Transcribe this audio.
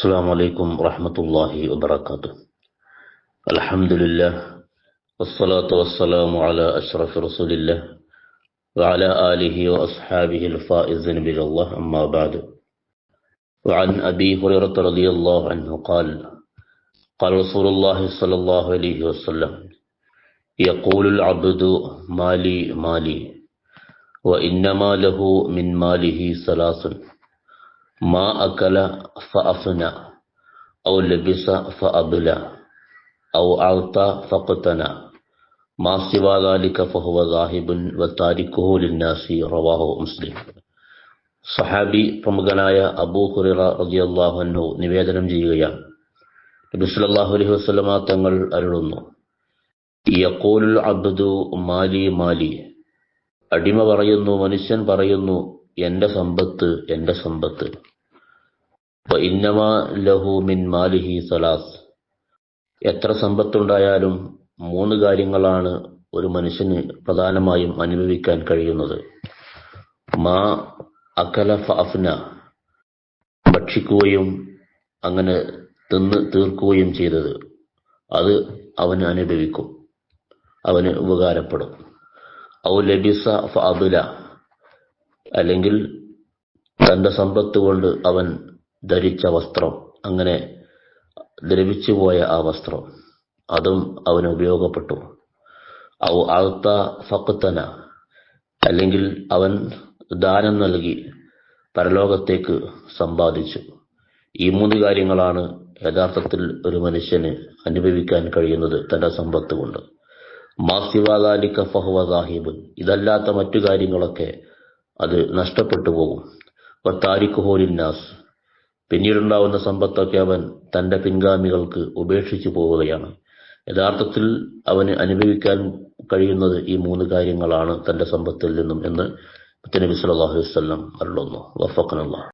السلام عليكم ورحمة الله وبركاته. الحمد لله والصلاة والسلام على أشرف رسول الله وعلى آله وأصحابه الفائزين بالله أما بعد وعن أبي هريرة رضي الله عنه قال قال رسول الله صلى الله عليه وسلم يقول العبد مالي مالي وإنما له من ماله ثلاث. ما أكل فأفنى أو لبس فأبلى أو أعطى فقتنى ما سوى ذلك فهو ذاهب وتاركه للناس رواه مسلم സഹാബി പ്രമുഖനായ അബൂ ഹുറിറ റളിയല്ലാഹു അൻഹു നിവേദനം ചെയ്യുകയാണ് നബി സല്ലല്ലാഹു അലൈഹി വസല്ലമ തങ്ങൾ അരുളുന്നു യഖൂലുൽ അബ്ദു മാലി മാലി അടിമ പറയുന്നു മനുഷ്യൻ പറയുന്നു എന്റെ സമ്പത്ത് എന്റെ സമ്പത്ത് ഇന്നമാ ലഹു മിൻ മാലിഹി സലാസ് എത്ര സമ്പത്തുണ്ടായാലും മൂന്ന് കാര്യങ്ങളാണ് ഒരു മനുഷ്യന് പ്രധാനമായും അനുഭവിക്കാൻ കഴിയുന്നത്. മാ അകല ഫഅഫ്ന ഭക്ഷിക്കുകയും അങ്ങനെ തിന്ന് തീർക്കുകയും ചെയ്തത്. അത് അവന് അനുഭവിക്കും. അവന് ഉപകാരപ്പെടും. ഔ ലബിസ ഫഅബില അല്ലെങ്കിൽ തന്റെ സമ്പത്ത് കൊണ്ട് അവൻ ധരിച്ച വസ്ത്രം. അങ്ങനെ ദ്രവിച്ചു പോയ ആ വസ്ത്രം. അതും അവന് ഉപയോഗപ്പെട്ടു. ഔ ആൾത്ത ഫക്തന. അല്ലെങ്കിൽ അവൻ ദാനം നൽകി പരലോകത്തേക്ക് സമ്പാദിച്ചു. ഈ മൂന്ന് കാര്യങ്ങളാണ് യഥാർത്ഥത്തിൽ ഒരു മനുഷ്യന് അനുഭവിക്കാൻ കഴിയുന്നത് തന്റെ സമ്പത്ത് കൊണ്ട്. മാസിവാദാലിക്ക ഫഹുവ സാഹിബുൻ ഇതല്ലാത്ത മറ്റു കാര്യങ്ങളൊക്കെ അത് നഷ്ടപ്പെട്ടു പോകും. താരിഖുഹോലിന്നാസ് പിന്നീടുണ്ടാവുന്ന സമ്പത്തൊക്കെ അവൻ തന്റെ പിൻഗാമികൾക്ക് ഉപേക്ഷിച്ചു പോവുകയാണ്. യഥാർത്ഥത്തിൽ അവന് അനുഭവിക്കാൻ കഴിയുന്നത് ഈ മൂന്ന് കാര്യങ്ങളാണ് തന്റെ സമ്പത്തിൽ നിന്നും എന്ന് നബി സല്ലല്ലാഹു അലൈഹി വസല്ലം അരുളുന്നു വഫഖനല്ലാഹ്.